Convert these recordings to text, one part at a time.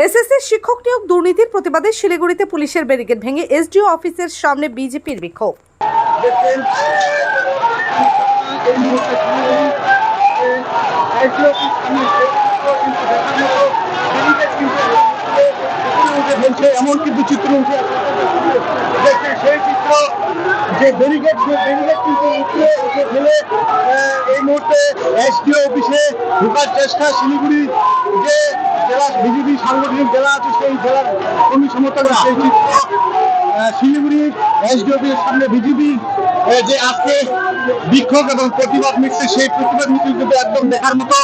SSC শিক্ষক নিয়োগ দুর্নীতির প্রতিবাদে শিলিগুড়িতে পুলিশের ব্যারিকেড ভেঙে এসডিও অফিসের সামনে বিজেপির বিক্ষোভ এই মুহূর্তে শিলিগুড়ি আইসি অফিস সামনে কিন্তু দেখার মতো ব্যারিকেড কিন্তু ফেলছে এমন কিন্তু চিত্র উঠে দেখছেন সেই চিত্র, যে ব্যারিকেড সেই ব্যারিকেড কিন্তু উঠে উঠে ফেলে এই মুহূর্তে এসডিও অফিসে ঢোকার চেষ্টা, শিলিগুড়ি যে জেলা বিজেপি সাংগঠনিক জেলা আছে, সেই জেলার কর্মী সমর্থকরা সেই চিত্র। শিলিগুড়ি এসডিওপির সামনে বিজেপি যে আজকে বিক্ষোভ এবং প্রতিবাদ মিটছে সেই প্রতিবাদ মিছিল কিন্তু একদম দেখার মতো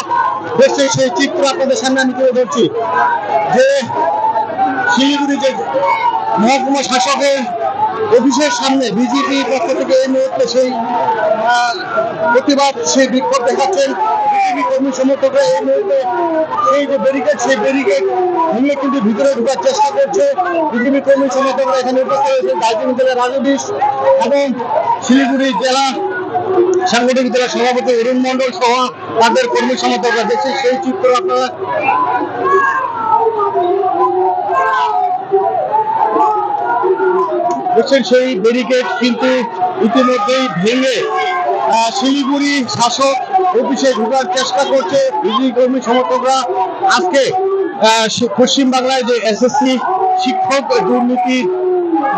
দেশে সেই চিত্র আপনাদের সামনে আমি তুলে ধরছি। যে শিলিগুড়ি যে মহকুমা শাসকের অফিসের সামনে বিজেপি পক্ষ থেকে এই মুহূর্তে সেই প্রতিবাদ, সেই বিক্ষোভ দেখাচ্ছেন। বিজেপি কর্মী সমর্থকরা এই মুহূর্তে সেই যে ব্যারিকেড সেই ব্যারিকেড ভেঙে কিন্তু ভিতরে ঢুকার চেষ্টা করছে। বিজেপি কর্মী সমর্থকরা এখানে উপস্থিত হয়েছেন দার্জিলিং জেলার রাজনীশ এবং শিলিগুড়ি জেলা সাংগঠনিক জেলা সভাপতি অরুণ মন্ডল সহ তাদের কর্মী সমর্থকরা। দেখছে সেই চিত্র আপনারা দেখছেন সেই ব্যারিকেড কিন্তু ইতিমধ্যেই ভেঙে শিলিগুড়ি শাসক অফিসে ঢোকার চেষ্টা করছে বিজেপি কর্মী সমর্থকরা। আজকে পশ্চিমবাংলায় যে এসএসসি শিক্ষক দুর্নীতি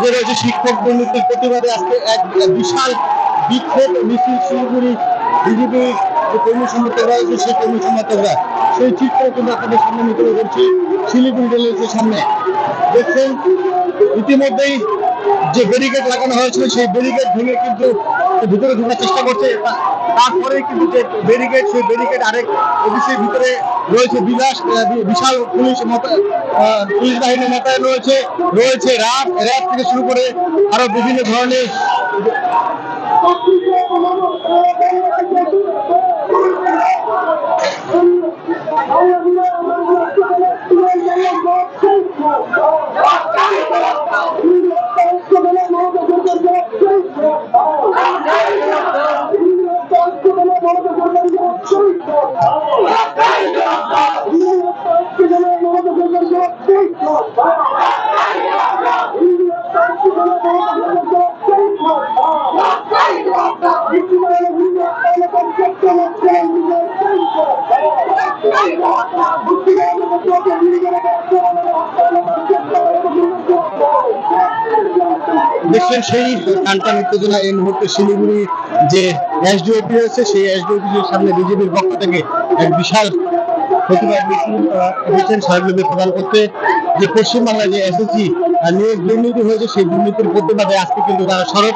যে রয়েছে শিক্ষক দুর্নীতির প্রতিবাদে আজকে এক বিশাল বিক্ষোভ মিছিল শিলিগুড়ি বিজেপি যে কর্মী সমর্থকরা রয়েছে, সেই কর্মী সমর্থকরা সেই চিত্র কিন্তু আপনাদের সামনে তুলে ধরছি। শিলিগুড়ি রেলের সামনে দেখছেন? ইতিমধ্যেই যে ব্যারিকেড লাগানো হয়েছিল, সেই ব্যারিকেড ভেঙে কিন্তু ভিতরে ঢোকার চেষ্টা করছে। তারপরে কিন্তু যে ব্যারিকেড সেই ব্যারিকেড আরেক অফিসের ভিতরে রয়েছে বিলাস বিশাল পুলিশ পুলিশ বাহিনী মোতায়েন রয়েছে। রয়েছে র্যাব র্যাব থেকে শুরু করে আরও বিভিন্ন ধরনের দেখছেন সেই টানটান উত্তেজনা এই মুহূর্তে শিলিগুড়ি যে এসডিওপি রয়েছে সেই এসডিওপির সামনে বিজেপির পক্ষ থেকে এক বিশাল প্রতিবাদ মিছিল সাহেবলবি প্রদান করতে যে পশ্চিমবাংলায় যে এসএসসি নিয়োগ দুর্নীতি হয়েছে, সেই দুর্নীতির প্রতিবাদে আজকে কিন্তু তারা সড়ক